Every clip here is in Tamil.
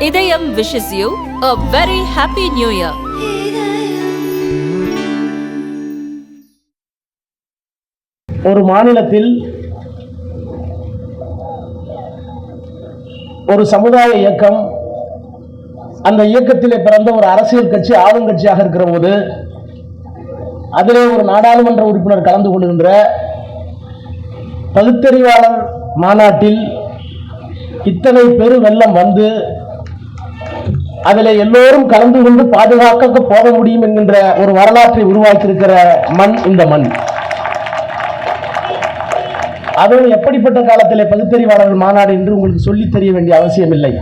இதயம் wishes you a very happy new year. ஒரு மாநிலத்தில் ஒரு சமுதாய இயக்கம் அந்த இயக்கத்திலே பிறந்த ஒரு அரசியல் கட்சி ஆளுங்கட்சியாக இருக்கிற போது அதிலே ஒரு நாடாளுமன்ற உறுப்பினர் கலந்து கொள்கின்ற பகுத்தறிவாளர் மாநாட்டில் இத்தனை பெரு வெள்ளம் வந்து அதில் எல்லோரும் கலந்து கொண்டு பாதுகாக்க போக முடியும் என்கின்ற ஒரு வரலாற்றை உருவாக்கியிருக்கிற மண் இந்த மண். அதுவும் எப்படிப்பட்ட காலத்தில் பகுத்தறிவாளர்கள் மாநாடு என்று உங்களுக்கு சொல்லித் தெரிய வேண்டிய அவசியம் இல்லை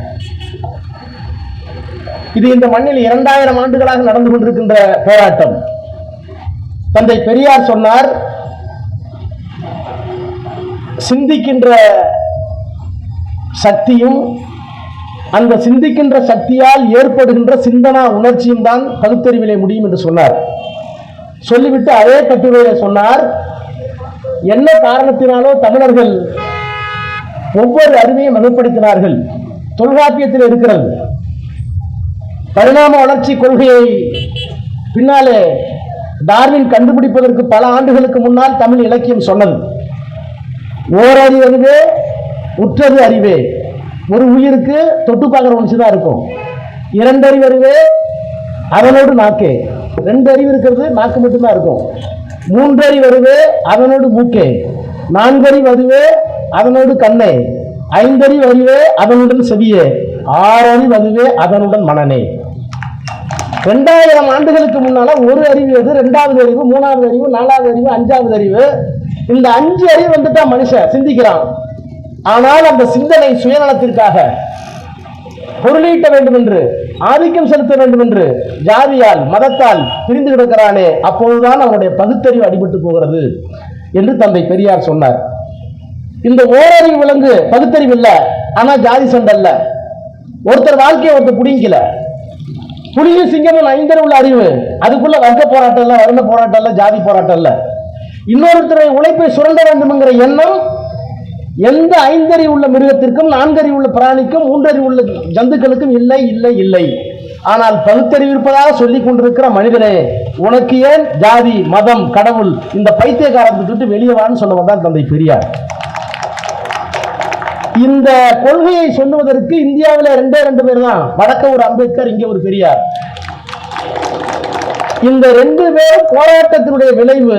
இது இந்த மண்ணில் இரண்டாயிரம் ஆண்டுகளாக நடந்து கொண்டிருக்கின்ற போராட்டம். தந்தை பெரியார் சொன்னார் சிந்திக்கின்ற சக்தியும் அந்த சிந்திக்கின்ற சக்தியால் ஏற்படுகின்ற சிந்தனா உணர்ச்சியும் தான் பகுத்தறிவிலே முடியும் என்று சொன்னார். சொல்லிவிட்டு அதே கட்டுரையில சொன்னார் என்ன காரணத்தினாலோ தமிழர்கள் ஒவ்வொரு அறிவையும் வகைப்படுத்தினார்கள் தொல்காப்பியத்தில் இருக்கிறது. பரிணாம வளர்ச்சி கொள்கையை பின்னாலே டார்வின் கண்டுபிடிப்பதற்கு பல ஆண்டுகளுக்கு முன்னால் தமிழ் இலக்கியம் சொன்னது. ஓரறிவு உற்றது அறிவே. ஒரு உயிருக்கு தொட்டு பார்க்குற ஒன்று தான் இருக்கும். இரண்டறிவு அறிவே அதனோடு நாக்கே. ரெண்டு அறிவு இருக்கிறது நாக்கு மட்டும்தான் இருக்கும். மூன்றறிவு அறிவு அதனோடு மூக்கே. நான்கறிவு அறிவு அதனோடு கண்ணே. ஐந்தறிவு அறிவு அதனுடன் செவியே. ஆறறிவு அறிவு அதனுடன் மனநே. ரெண்டாயிரம் ஆண்டுகளுக்கு முன்னால ஒரு அறிவு எது? ரெண்டாவது அறிவு மூணாவது அறிவு நாலாவது அறிவு அஞ்சாவது அறிவு. இந்த அஞ்சு அறிவு வந்துட்டா மனுஷன் சிந்திக்கிறான். ஆனால் அந்த சிந்தனை சுயநலத்திற்காக பொருளீட்ட வேண்டும் என்று ஆதிக்கம் செலுத்த வேண்டும் என்று ஜாதியால் மதத்தால் பிரிந்து கிடக்கிறானே அப்போதுதான் அவனுடைய பகுத்தறிவு அடிபட்டு போகிறது என்று தந்தை பெரியார் சொன்னார். இந்த ஓரறிவு விலங்கு பகுத்தறிவு இல்ல ஆனா ஜாதி சண்டை ஒருத்தர் வாழ்க்கையை ஒருத்தர் புடிங்கல புலியும் சிங்கமும் ஐந்தர் உள்ள அறிவு. அதுக்குள்ள வர்க்க போராட்டம் இல்ல வருண போராட்டம் இல்ல ஜாதி போராட்டம் இல்ல. இன்னொருத்தரை உழைப்பை சுரண்ட வேண்டும்ங்கிற எண்ணம் எந்த ஐந்தறிவு உள்ள மிருகத்திற்கும் நான்கறிவு உள்ள பிராணிக்கும் மூன்றறிவு உள்ள ஜந்துக்களுக்கும் இல்லை இல்லை இல்லை. ஆனால் பகுத்தறிவு இருப்பதாக சொல்லிக் கொண்டிருக்கிற மனிதனே உனக்கு ஏன் ஜாதி மதம் கடவுள் இந்த பைத்தியக்காரத்தை விட்டு வெளியே வான்னு தான் தந்தை பெரியார். இந்த கொள்கையை சொல்லுவதற்கு இந்தியாவில் ரெண்டே ரெண்டு பேர் தான். வடக்க ஒரு அம்பேத்கர் இங்கே ஒரு பெரியார். இந்த ரெண்டு பேரும் போராட்டத்தினுடைய விளைவு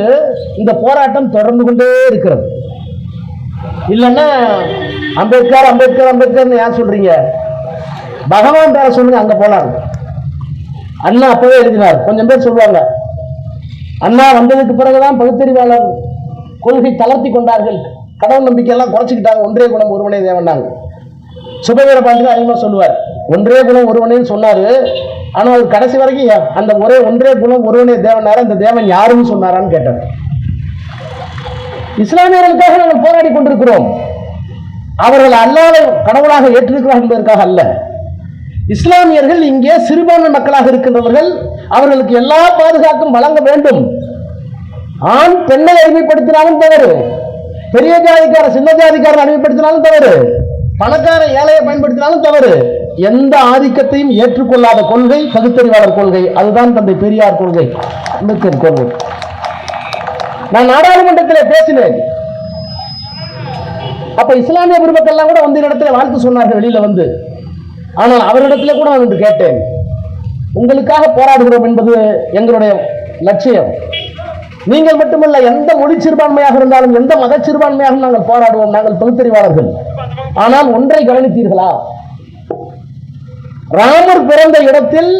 இந்த போராட்டம் தொடர்ந்து கொண்டே இருக்கிறது. இல்லைன்னா அம்பேத்கர் அம்பேத்கர் அம்பேத்கர்னு ஏன் சொல்றீங்க? பகவான் பேர சொல்லுங்க அங்க போலாம் அண்ணா அப்பவே எழுதினார். கொஞ்சம் பேர் சொல்லுவாங்க. அண்ணா வந்ததுக்கு பிறகுதான் பகுத்தறிவாளர் கொள்கை தளர்த்தி கொண்டார்கள். கடவுள் நம்பிக்கை எல்லாம் குறைச்சிக்கிட்டாங்க. ஒன்றே குணம் ஒருவனே தேவனாங்க சுபவீர பாண்டியன் அதிகமாக சொல்லுவார். ஒன்றே குணம் ஒருவனே சொன்னாரு. ஆனால் அவர் கடைசி வரைக்கும் அந்த ஒரே ஒன்றே குணம் ஒருவனே தேவனார் அந்த தேவன் யாருன்னு சொன்னாரான்னு கேட்டார் இஸ்லாமியர்களுக்காக நாங்கள் போராடி கொண்டிருக்கிறோம். அவர்கள் அல்லாத கடவுளாக ஏற்றிருக்கிறார்கள் என்பதற்காக அல்ல. இஸ்லாமியர்கள் இங்கே சிறுபான்மை மக்களாக இருக்கின்றவர்கள் அவர்களுக்கு எல்லா பாதுகாப்பும் வழங்க வேண்டும். ஆண் பெண்ணை அடிமைப்படுத்தினாலும் தவறு. பெரிய ஜாதிக்கார சின்ன ஜாதிக்காரன் அடிமைப்படுத்தினாலும் தவறு. பணக்கார ஏழையை பயன்படுத்தினாலும் தவறு. எந்த ஆதிக்கத்தையும் ஏற்றுக்கொள்ளாத கொள்கை பகுத்தறிவாளர் கொள்கை. அதுதான் தந்தை பெரியார் கொள்கை. அம்பேத்கர் கொள்கை. நான் நாடாளுமன்றத்தில் பேசினேன். அப்ப இஸ்லாமிய குடும்பத்தெல்லாம் கூட வந்து இடத்துல வாழ்த்து சொன்னார்கள் வெளியில வந்து. ஆனால் அவரிடத்துல கூட நான் கேட்டேன். உங்களுக்காக போராடுகிறோம் என்பது எங்களுடைய லட்சியம். நீங்கள் மட்டுமல்ல எந்த மொழி சிறுபான்மையாக இருந்தாலும் எந்த மத சிறுபான்மையாக நாங்கள் போராடுவோம் நாங்கள் பகுத்தறிவாளர்கள் ஆனால் ஒன்றை கவனித்தீர்களா? ராமர் பிறந்த இடத்தில்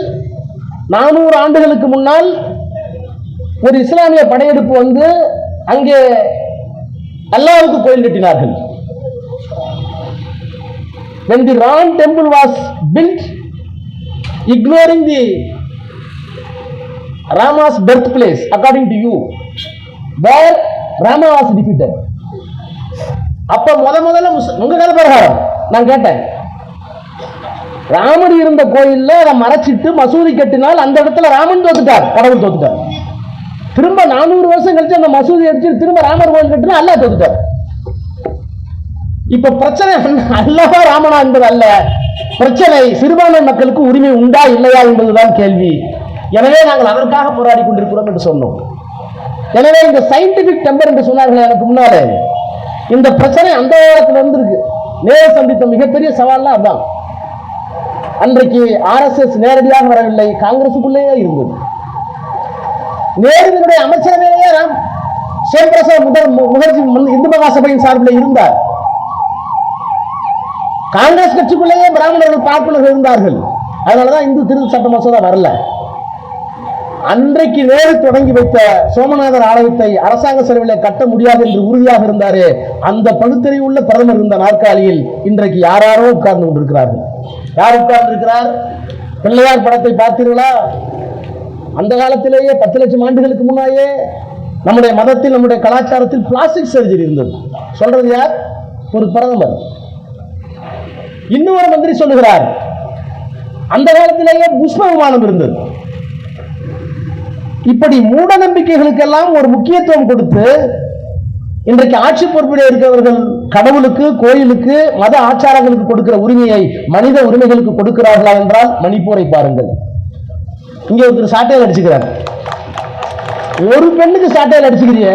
நானூறு ஆண்டுகளுக்கு முன்னால் ஒரு இஸ்லாமிய படையெடுப்பு வந்து அங்கே அல்லாவுக்கு கோயில் கட்டினார்கள். When the Ram temple was built ignoring the Rama's birthplace according to you where Rama was defeated. அப்ப முத முதல்ல உங்க கதை பிரகாரம் நான் கேட்டேன். ராமர் இருந்த கோயில்ல அதை மறைச்சிட்டு மசூதி கட்டினால் அந்த இடத்துல ராமன் தோத்துட்டார் கடவுள் தோத்துட்டார். திரும்ப நானூறு வருஷம் கழிச்சு அந்த மசூதி அடிச்சு திரும்ப ராமர் கோயில் கட்டினா அல்லா தொகுத்தார் இப்ப பிரச்சனை அல்லவா ராமனா என்பது அல்ல. பிரச்சனை சிறுபான்மை மக்களுக்கு உரிமை உண்டா இல்லையா என்பதுதான் கேள்வி. எனவே நாங்கள் அதற்காக போராடி கொண்டிருக்கிறோம் என்று சொன்னோம். எனவே இந்த சயின்டிபிக் டெம்பர் என்று சொன்னார்கள் எனக்கு முன்னாலே. இந்த பிரச்சனை அந்த காலத்துல இருந்திருக்கு நேர சந்தித்த மிகப்பெரிய சவால்லாம் அதான் அன்றைக்கு ஆர்எஸ்எஸ் நேரடியாக வரவில்லை. காங்கிரசுக்குள்ளேயே இருந்தது. நேருவினுடைய அமைச்சரவையிலேயே ராம் சோம்பிரசாத் முதல் முகர்ஜி இந்து மகாசபையின் சார்பில் இருந்தார். காங்கிரஸ் கட்சிக்குள்ளேயே பிராமணர்கள் பார்ப்பனர்கள் இருந்தார்கள். அதனாலதான் இந்து திருத்த சட்ட மசோதா வரல. அன்றைக்கு நேரு தொடங்கி வைத்த சோமநாதர் ஆலயத்தை அரசாங்க செலவில் கட்ட முடியாது என்று உறுதியாக இருந்தாரே அந்த பகுத்தறிவுள்ள பிரதமர் இருந்த நாற்காலியில் இன்றைக்கு யாராரோ உட்கார்ந்து கொண்டிருக்கிறார்கள். யார் உட்கார்ந்து இருக்கிறார் பிள்ளையார் படத்தை பார்த்தீர்களா? அந்த காலத்திலேயே பத்து லட்சம் ஆண்டுகளுக்கு முன்னாயே நம்முடைய மதத்தில் நம்முடைய கலாச்சாரத்தில் பிளாஸ்டிக் சர்ஜரி இருந்தது. சொல்றது யார்? ஒரு பிரதமர். இன்னொரு மந்திரி சொல்லுகிறார் அந்த காலத்திலேயே புஷ்ப விமானம் இருந்தது. இப்படி மூட நம்பிக்கைகளுக்கெல்லாம் ஒரு முக்கியத்துவம் கொடுத்து இன்றைக்கு ஆட்சி பொறுப்பில் இருக்கிறவர்கள் கடவுளுக்கு கோயிலுக்கு மத ஆச்சாரங்களுக்கு கொடுக்கிற உரிமையை மனித உரிமைகளுக்கு கொடுக்கிறார்களா என்றால் மணிப்பூரை பாருங்கள். இங்க ஒருத்தர் சாட்டையில் அடிச்சுக்கிறார். ஒரு பெண்ணுக்கு சாட்டையில் அடிச்சுக்கிறிய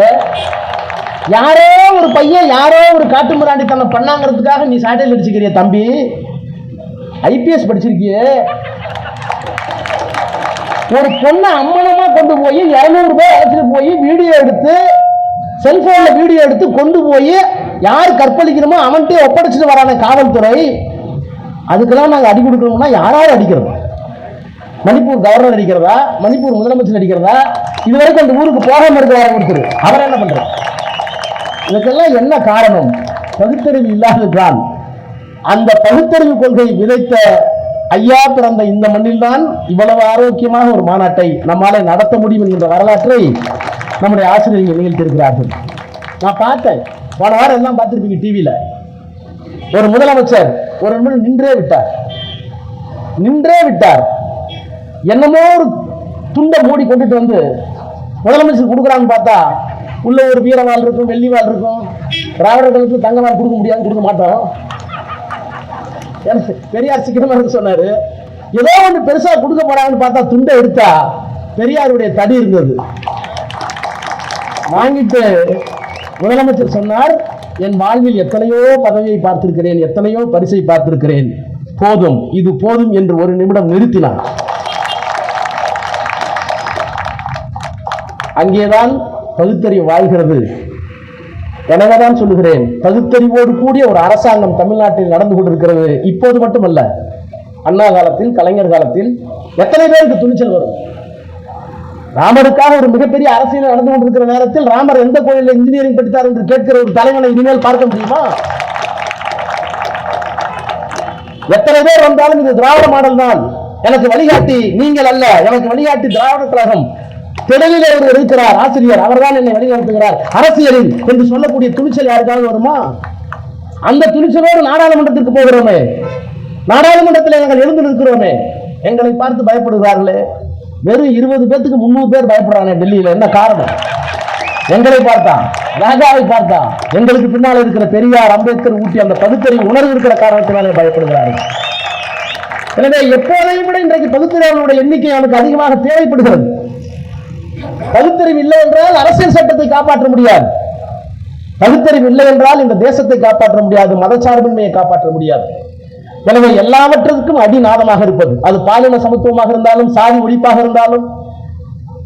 யாரோ ஒரு பையன் யாரோ ஒரு காட்டு மிராண்டித்தனம் பண்ணாங்கிறதுக்காக நீ சாட்டையில் அடிச்சுக்கிறிய தம்பி. ஐபிஎஸ் படிச்சிருக்கியே. ஒரு பொண்ணை அம்மனமா கொண்டு போய் இருநூறு ரூபாய் அழைச்சிட்டு போய் வீடியோ எடுத்து செல்போன்ல வீடியோ எடுத்து கொண்டு போய் யார் கற்பழிக்கணுமோ அவன்கிட்ட ஒப்படைச்சிட்டு வரான காவல்துறை. அதுக்கெல்லாம் நாங்கள் அடி கொடுக்கணும்னா யாராவது அடிக்கிறோம் மணிப்பூர் கவர்னர் நடிக்கிறதா? மணிப்பூர் முதலமைச்சர் அடிக்கிறதா இதுவரைக்கும் அந்த ஊருக்கு போகாம இருக்கிறாரு ஒருத்தர் அவர் என்ன பண்றாரு இதுக்கெல்லாம் என்ன காரணம்? பகுத்தறிவு இல்லாததுதான் அந்த பகுத்தறிவு கொள்கை விதைத்த ஐயா பிறந்த இந்த மண்ணில்தான் இவ்வளவு ஆரோக்கியமாக ஒரு மாநாட்டை நம்மால நடத்த முடியும் என்கின்ற வரலாற்றை நம்முடைய ஆசிரியர்கள் நிகழ்த்தியிருக்கிறார்கள் நான் பார்த்தேன். போன வாரம் எல்லாம் பார்த்துருப்பீங்க டிவியில ஒரு முதலமைச்சர் ஒரு நிமிடம் நின்றே விட்டார். நின்றே விட்டார். என்னமோ ஒரு துண்டை மூடி கொண்டுட்டு வந்து முதலமைச்சர் கொடுக்குறான்னு பார்த்தா உள்ள ஒரு வீரவாள் இருக்கும் வெள்ளி வாள் இருக்கும். திராவிடர்களுக்கு தங்க கொடுக்க முடியாது கொடுக்க மாட்டோம். பெரியார் சீக்கிரமா இருக்கு சொன்னாரு. ஏதோ ஒன்று பெருசா கொடுக்க போறாங்கன்னு பார்த்தா துண்டை எடுத்தா பெரியாருடைய தடி இருந்தது. வாங்கிட்டு முதலமைச்சர் சொன்னார் என் வாழ்வில் எத்தனையோ பதவியை பார்த்திருக்கிறேன் எத்தனையோ பரிசை பார்த்திருக்கிறேன். போதும் இது போதும் என்று ஒரு நிமிடம் நிறுத்தினார். அங்கேதான் பகுத்தறிவு வாழ்கிறது. எனவேதான் சொல்லுகிறேன் பகுத்தறிவோடு கூடிய ஒரு அரசாங்கம் தமிழ்நாட்டில் நடந்து கொண்டிருக்கிறது. இப்போது மட்டுமல்ல அண்ணா காலத்தில் கலைஞர் காலத்தில் எத்தனை பேருக்கு துணிச்சல் வரும்? ராமருக்காக ஒரு மிகப்பெரிய அரசியல் நடந்து கொண்டிருக்கிற நேரத்தில் ராமர் எந்த கோயிலில் இன்ஜினியரிங் படித்தார் என்று கேட்கிற ஒரு தலைவனை இனிமேல் பார்க்க முடியுமா? எத்தனை பேர் வந்தாலும் இது திராவிட மாடல் தான். எனக்கு வழிகாட்டி நீங்கள் அல்ல. எனக்கு வழிகாட்டி திராவிட கழகம். திடலில் ஒருவர் இருக்கிறார். ஆசிரியர் அவர்தான் என்னை வழிநடத்துகிறார். அரசியலில் என்று சொல்லக்கூடிய துணிச்சல் யாருக்காவது வருமா? அந்த துணிச்சலோடு நாடாளுமன்றத்திற்கு போகிறோமே. நாடாளுமன்றத்தில் நாங்கள் எழுந்து நிற்கிறோமே. எங்களை பார்த்து பயப்படுகிறார்களே. வெறும் இருபது பேத்துக்கு முந்நூறு பேர் பயப்படுறாங்க டெல்லியில. என்ன காரணம்? எங்களை பார்த்தா ராஜாவை பார்த்தா எங்களுக்கு பின்னால் இருக்கிற பெரியார் அம்பேத்கர் ஊட்டி அந்த பகுத்தறிவு உணர்வு இருக்கிற காரணத்தினாலே பயப்படுகிறார்கள். எனவே எப்போதையும் விட இன்றைக்கு பகுத்தறிவாளர்களுடைய எண்ணிக்கை அவனுக்கு அதிகமாக தேவைப்படுகிறது. பகுத்தறிவு இல்லை என்றால் அரசியல் சட்டத்தை காப்பாற்ற முடியாது. பகுத்தறிவு இல்லை என்றால் இந்த தேசத்தை காப்பாற்ற முடியாது. மதச்சார்பின்மையை காப்பாற்ற முடியாது. எனவே எல்லாவற்றிற்கும் அடிநாதமாக இருப்பது. அது பாலின சமத்துவமாக இருந்தாலும் சாதி ஒழிப்பாக இருந்தாலும்.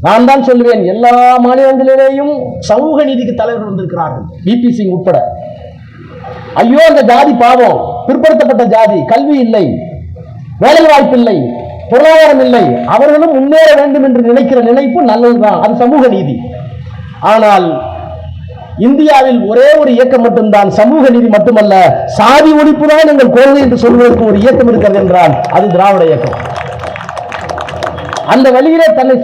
நான் தான் சொல்லுவேன் எல்லா மாநிலங்களிலேயும் சமூக நீதிக்கு தலைவர் வந்திருக்கிறார்கள். பிபி சிங் உட்பட. ஐயோ அந்த ஜாதி பாவம். பிற்படுத்தப்பட்ட ஜாதி. கல்வி இல்லை. வேலை வாய்ப்பு இல்லை. பொருளாதாரம் இல்லை அவர்களும் முன்னேற வேண்டும் என்று நினைக்கிற நினைப்பு நல்லதுதான். அது சமூக நீதி. ஆனால் இந்தியாவில் ஒரே ஒரு இயக்கம் மட்டும்தான் சமூக நீதி மட்டுமல்ல. சாதி ஒழிப்பு தான் எங்கள் கொள்கை என்று சொல்வதற்கு ஒரு இயக்கம் இருக்கிறது என்றால் அது திராவிட இயக்கம். அந்த வழியிலே தன்னை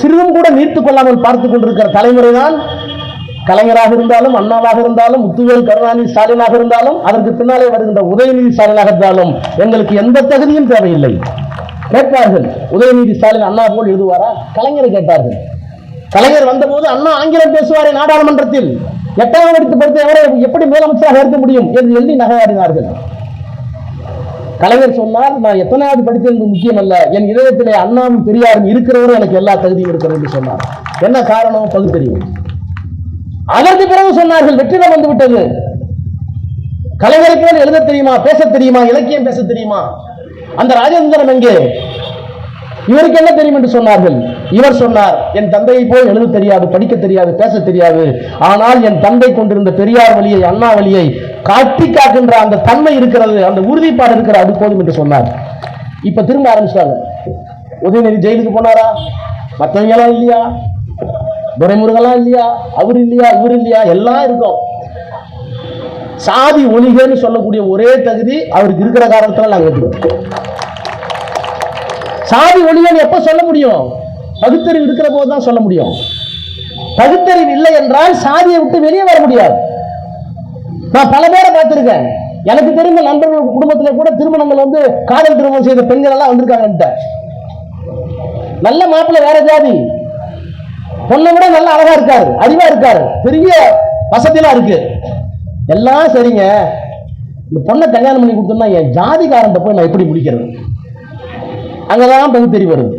சிறிதும் கூட நீர்த்து கொள்ளாமல் பார்த்துக் கொண்டிருக்கிற தலைமுறை தான் கலைஞராக இருந்தாலும் அண்ணாவாக இருந்தாலும் முத்துவேல் கருணாநிதி ஸ்டாலினாக இருந்தாலும் அதற்கு பின்னாலே வருகின்ற உதயநிதி ஸ்டாலினாக இருந்தாலும் எங்களுக்கு எந்த தகுதியும் தேவையில்லை. கேட்பார்கள் உதயநிதி ஸ்டாலின் அண்ணா போல் எழுதுவாரா? கலைஞரை கேட்டார்கள் கலைஞர் வந்தபோது அண்ணா ஆங்கிலம் பேசுவாரே நாடாளுமன்றத்தில். எட்டாம் எடுத்து படித்த அவரை எப்படி முதலமைச்சராக இருக்க முடியும் என்று எழுதி நகையாடினார்கள். கலைஞர் சொன்னார் நான் எத்தனையாவது படித்தது முக்கியம் அல்ல என் இதயத்திலே அண்ணாவும் பெரியாரும் இருக்கிறவரும் எனக்கு எல்லா தகுதியும் இருக்கிறது என்று சொன்னார். என்ன காரணம்? பகுத்தறிவு. அதற்கு பிறகு சொன்னார்கள் வெற்றிடம் வந்து விட்டது. கலைஞருக்கு எழுத தெரியுமா பேச தெரியுமா இலக்கியம் பேச தெரியுமா? அந்த ராஜேந்திரன் எங்கே? இவருக்கு என்ன தெரியும் என்று சொன்னார்கள். இவர் சொன்னார் என் தந்தையை போல் எழுத தெரியாது படிக்க தெரியாது பேச தெரியாது. ஆனால் என் தந்தை கொண்டிருந்த பெரியார் வழியை அண்ணா வழியை காட்டி காக்கின்ற அந்த தன்மை இருக்கிறது அந்த உறுதிப்பாடு இருக்கிற அது போதும் என்று சொன்னார். இப்ப திரும்ப ஆரம்பிச்சிட்டாங்க. உதயநிதி ஜெயிலுக்கு போனாரா? மற்றவங்க எல்லாம் இல்லையா? துரைமுருகெல்லாம் இல்லையா? அவர் இல்லையா? இவர் இல்லையா? எல்லாம் இருக்கும். சாதி ஒளிகன்னு சொல்லக்கூடிய ஒரே தகுதி அவருக்கு இருக்கிற காரணத்துல நாங்க சாதி ஒளிகன்னு எப்ப சொல்ல முடியும்? பகுத்தறிவு இருக்கிற போது தான் சொல்ல முடியும். பகுத்தறிவு இல்லை என்றால் சாதியை விட்டு வெளியே வர முடியாது. நான் பல பேரை பார்த்திருக்கேன். எனக்கு தெரிந்த நண்பர்கள் குடும்பத்துல கூட திருமணங்கள் வந்து காதல் திருமணம் செய்த பெண்கள் எல்லாம் வந்திருக்காங்க நல்ல மாப்பிள்ளை வேற ஜாதி. பொண்ணை விட நல்ல அழகா இருக்காரு அறிவா இருக்காரு. பெரிய வசதியெல்லாம் இருக்கு. எல்லாம் சரிங்க. இந்த பொண்ணை கல்யாணம் பண்ணி கொடுத்தோம்னா என் ஜாதிகாரன் போய் நான் எப்படி முடிக்கிறது? அங்கதான் பகுத்தறிவு வருது.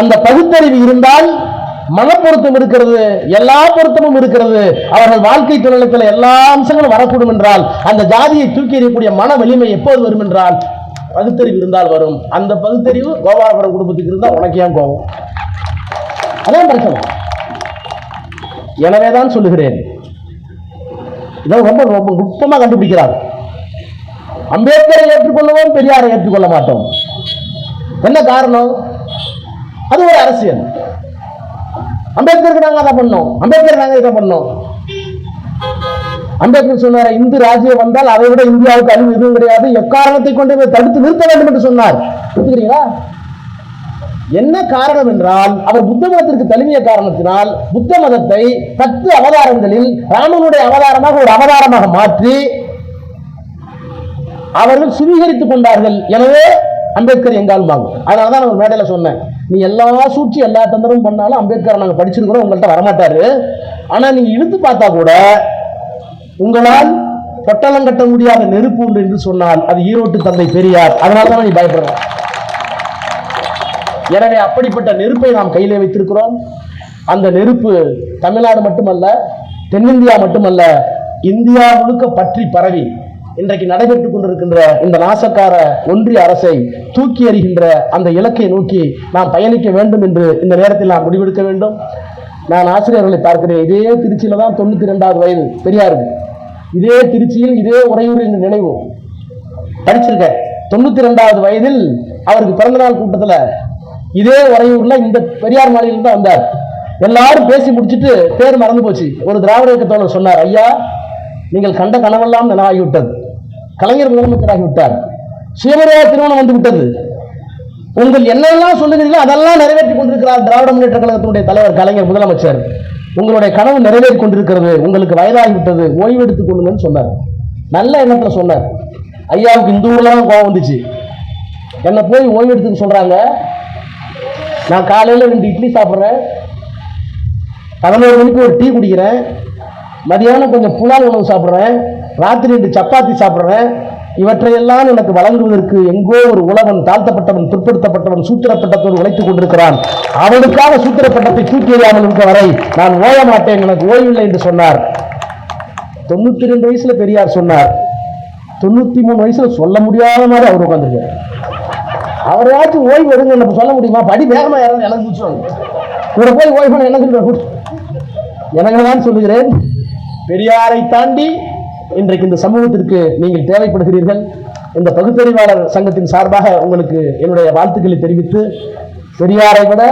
அந்த பகுத்தறிவு இருந்தால் மனப்பொருத்தம் இருக்கிறது எல்லா பொருத்தமும் இருக்கிறது. அவர்கள் வாழ்க்கை தொழிலத்தில் எல்லா அம்சங்களும் வரக்கூடும் என்றால் அந்த ஜாதியை தூக்கி எறியக்கூடிய மன வலிமை எப்போது வரும் என்றால் பகுத்தறிவு இருந்தால் வரும். அந்த பகுத்தறிவு கோபாலபுரம் குடும்பத்துக்கு இருந்தால் உனக்கு ஏன் கோபம்? அதான் பிரச்சனை. எனவேதான் சொல்லுகிறேன். இதை ரொம்ப ரொம்ப நுட்பமாக கண்டுபிடிக்கிறார். அம்பேத்கரை ஏற்றுக்கொள்ளவும் பெரியாரை ஏற்றுக்கொள்ள மாட்டோம். என்ன காரணம்? அது ஒரு அரசியல். அம்பேத்கருக்கு நாங்க அதை பண்ணோம். அம்பேத்கர் நாங்க இதை பண்ணோம். அம்பேத்கர் சொன்னார் இந்து ராஜ்யம் வந்தால் அதை விட இந்தியாவுக்கு அழிவு எதுவும் கிடையாது. எக்காரணத்தை கொண்டு தடுத்து நிறுத்த வேண்டும் என்று சொன்னார். புரிஞ்சுக்கிறீங்களா என்ன காரணம் என்றால் அவர் புத்த மதத்திற்கு தழுவிய காரணத்தினால் புத்த மதத்தை பத்து அவதாரங்களில் ராமனுடைய அவதாரமாக ஒரு அவதாரமாக மாற்றி அவர்கள் சுவீகரித்துக் கொண்டார்கள். எனவே அம்பேத்கர் எங்காலும் ஆகும். அதனால தான் நான் மேடையில் சொன்னேன். நீ எல்லா சூழ்ச்சி எல்லா தந்திரமும் பண்ணாலும் அம்பேத்கர் நாங்கள் படிச்சிருக்கிறோம் உங்கள்கிட்ட வரமாட்டாரு. ஆனால் நீங்க இழுத்து பார்த்தா கூட உங்களால் பொட்டலம் கட்ட முடியாத நெருப்பு உண்டு என்று சொன்னால் அது ஈரோட்டு தந்தை பெரியார். அதனால தான் நீ பயப்படுறேன். எனவே அப்படிப்பட்ட நெருப்பை நாம் கையிலே வைத்திருக்கிறோம். அந்த நெருப்பு தமிழ்நாடு மட்டுமல்ல தென்னிந்தியா மட்டுமல்ல இந்தியா முழுக்க பற்றி பரவி இன்றைக்கு நடைபெற்றுக் கொண்டிருக்கின்ற இந்த நாசக்கார ஒன்றிய அரசை தூக்கி எறிகின்ற அந்த இலக்கை நோக்கி நாம் பயணிக்க வேண்டும் என்று இந்த நேரத்தில் நாம் முடிவெடுக்க வேண்டும். நான் ஆசிரியர்களை பார்க்கிறேன். இதே திருச்சியில தான் தொண்ணூத்தி ரெண்டாவது வயது பெரியாருக்கு. இதே திருச்சியில் இதே உறையூர் என்று நினைவு. படிச்சிருக்கேன். தொண்ணூத்தி ரெண்டாவது வயதில் அவருக்கு பிறந்தநாள் கூட்டத்துல இதே உறையூர்ல இந்த பெரியார் மாலையில் தான் வந்தார். எல்லாரும் பேசி முடிச்சுட்டு பேர் மறந்து போச்சு. ஒரு திராவிட இயக்கத்தோட சொன்னார் ஐயா நீங்கள் கண்ட கனவெல்லாம் நனவாகிவிட்டது கலைஞர் முதலமைச்சராகி விட்டார். சுயமரியாதை திருமணம் வந்து விட்டது. உங்கள் என்னெல்லாம் சொல்லுகிறீர்களோ அதெல்லாம் நிறைவேற்றி கொண்டிருக்கிறார் திராவிட முன்னேற்ற கழகத்தினுடைய தலைவர் கலைஞர் முதலமைச்சர். உங்களுடைய கனவு நிறைவேறி கொண்டிருக்கிறது. உங்களுக்கு வயதாகிவிட்டது ஓய்வு எடுத்துக் கொள்ளுங்கன்னு சொன்னார். நல்ல எண்ணத்தில் சொன்னார். ஐயாவுக்கு இந்த ஊர்ல தான் கோவம் வந்துச்சு. என்னை போய் ஓய்வு எடுத்துக்க சொல்றாங்க? நான் காலையில் ரெண்டு இட்லி சாப்பிட்றேன். பதினோரு மணிக்கு ஒரு டீ குடிக்கிறேன். மதியானம் கொஞ்சம் புலால் உணவு சாப்பிட்றேன். ராத்திரி ரெண்டு சப்பாத்தி சாப்பிட்றேன். இவற்றையெல்லாம் எனக்கு வழங்குவதற்கு எங்கோ ஒரு உழவன் தாழ்த்தப்பட்டவன் பிற்படுத்தப்பட்டவன் சூத்திரப்பட்டத்தோடு உழைத்துக் கொண்டிருக்கிறான். அவனுக்காக சூத்திரப்பட்டத்தை தூக்கி எறியாமல் இருக்க வரை நான் ஓய மாட்டேன் எனக்கு ஓய்வில்லை என்று சொன்னார். தொண்ணூத்தி ரெண்டு வயசுல பெரியார் சொன்னார். தொண்ணூத்தி மூணு வயசுல சொல்ல முடியாத மாதிரி அவர் உட்காந்துருக்காரு அவரையாச்சும் ஓய்வு எடுங்க நம்ம சொல்ல முடியுமா? படி வேகமா யாராவது எனக்கு சொல்லுவாங்க கூட போய் ஓய்வு என்ன சொல்லுவாங்க எனக்கு தான் சொல்லுகிறேன்? பெரியாரை தாண்டி இன்றைக்கு இந்த சமூகத்திற்கு நீங்கள் தேவைப்படுகிறீர்கள். இந்த பகுத்தறிவாளர் சங்கத்தின் சார்பாக உங்களுக்கு என்னுடைய வாழ்த்துக்களை தெரிவித்து பெரியாரை விட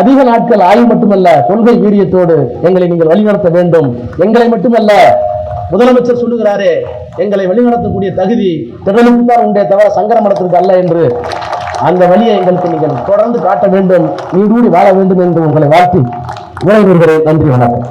அதிக நாட்கள் ஆய்வு மட்டுமல்ல கொள்கை வீரியத்தோடு எங்களை நீங்கள் வழிநடத்த வேண்டும். எங்களை மட்டுமல்ல முதலமைச்சர் சொல்லுகிறாரே எங்களை வழிநடத்தக்கூடிய தகுதி திறனுக்கு தான் உண்டே தவிர சங்கர மடத்திற்கு அல்ல என்று அந்த வழியை எங்களுக்கு நீங்கள் தொடர்ந்து காட்ட வேண்டும் நீடூடி வாழ வேண்டும் என்று உங்களை வாழ்த்தி உணவு நன்றி வணக்கம்.